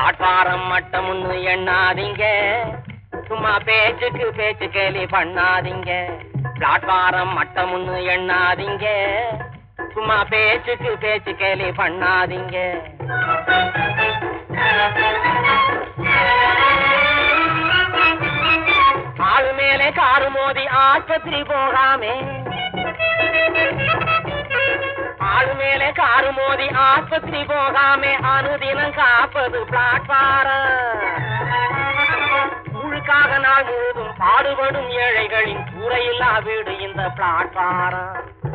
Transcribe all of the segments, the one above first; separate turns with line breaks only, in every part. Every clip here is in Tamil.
பிளாட்பாரம் மட்டம்னு எண்ணாதீங்க. சும்மா பேச்சுக்கு பேச்சு கேலி பண்ணாதீங்க. பிளாட்பாரம் மட்டம்னு எண்ணாதீங்க. சும்மா பேச்சுக்கு பேச்சு கேலி பண்ணாதீங்க. ஆளு மேலே காரு மோதி ஆஸ்பத்திரி போகாமே. ஆளு மேலே காரு மோதி ஆஸ்பத்திரி போகாமே அனுதினம் காப்பது பிளாட்பாரம் முழுக்காக நாள் முழுதும் பாடுபடும் ஏழைகளின் கூரையில்லா வீடு இந்த பிளாட்பாரம்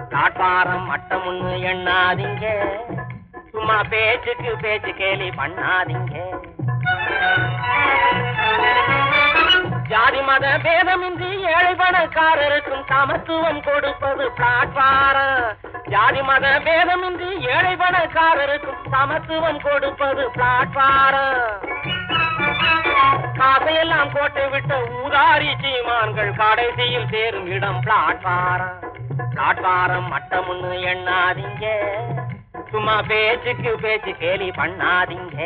பிளாட்பாரம் மட்டம் ஒண்ணு எண்ணாதீங்க சும்மா பேச்சுக்கு பேச்சு கேலி பண்ணாதீங்க ஜாதி மத பேதமின்றி ஏழை பணக்காரருக்கும் சமத்துவம் கொடுப்பது பிளாட்பாரம் ஜாதி மத பேதமின்றி ஏழை பணக்காரருக்கும் சமத்துவம் கொடுப்பது பிளாட்பாரம் காசையெல்லாம் கோட்டை விட்ட ஊதாரி சீமான்கள் கடைசியில் சேரும் இடம் பிளாட்பாரம் பிளாட்பாரம் மட்டம்னு எண்ணாதீங்க. சும்மா பேச்சுக்கு பேச்சு கேலி பண்ணாதீங்க.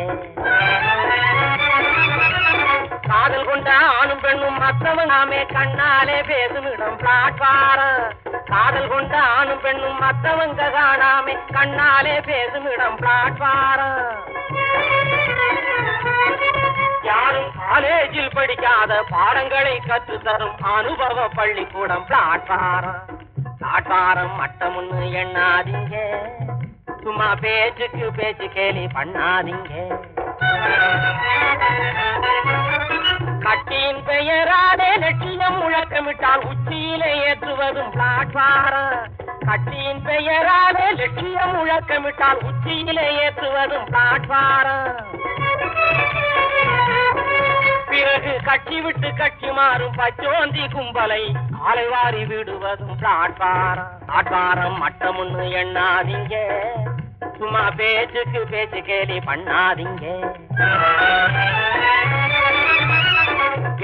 காதல் கொண்ட ஆணும் பெண்ணும் மத்தவங்காமே கண்ணாலே பேசும் இடம் பிளாட்பாரம் காதல் கொண்ட ஆணும் பெண்ணும் மத்தவங்க காணாமே. கண்ணாலே பேசும் இடம் பிளாட்பாரம் யாரும் காலேஜில் படிக்காத பாடங்களை கற்று தரும் அனுபவ பள்ளிக்கூடம் பிளாட்பாரம் பிளாட்பாரம் மட்டம்னு எண்ணாதீங்க. சும்மா பேச்சுக்கு பேச்சு கேலி பண்ணாதீங்க. கட்டியின் பெயராலே லட்சியம் முழக்கமிட்டால் உச்சியிலே முழுவதும் பிளாட்பாரம் கட்டியின் பெயராலே லட்சியம் முழக்கமிட்டால் உச்சியிலே ஏற்றுவதும் பிளாட்பாரம் பிறகு கட்சி விட்டு கட்சி மாறும் பச்சோந்தி கும்பலை அலைவாரி விடுவதும் பிளாட்பாரம் பிளாட்பாரம் மட்டம்னு எண்ணாதீங்க. சும்மா பேச்சுக்கு பேச்சு கேலி பண்ணாதீங்க.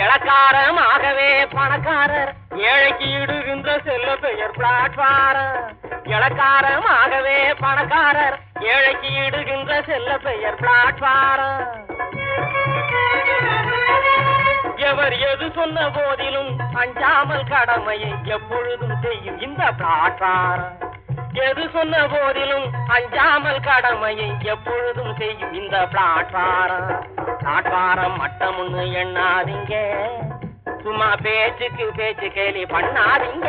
இளக்காரமாகவே பணக்காரர் ஏழைக்கு இடுகின்ற செல்ல பெயர் பிளாட்பாரம் இளக்காரமாகவே பணக்காரர். ஏழைக்கு இடுகின்ற செல்ல பெயர் பிளாட்பாரம் எவர் எது சொன்ன போதிலும் அஞ்சாமல் கடமையை எப்பொழுதும் செய்யும் இந்த பிளாட்பாரம் எது சொன்ன போதிலும் அஞ்சாமல் கடமையை எப்பொழுதும் செய்யும் இந்த பிளாட்பாரம் பிளாட்பாரம் மட்டமுன்னு எண்ணாதீங்க. சும்மா பேச்சுக்கு பேச்சு கேலி பண்ணாதீங்க.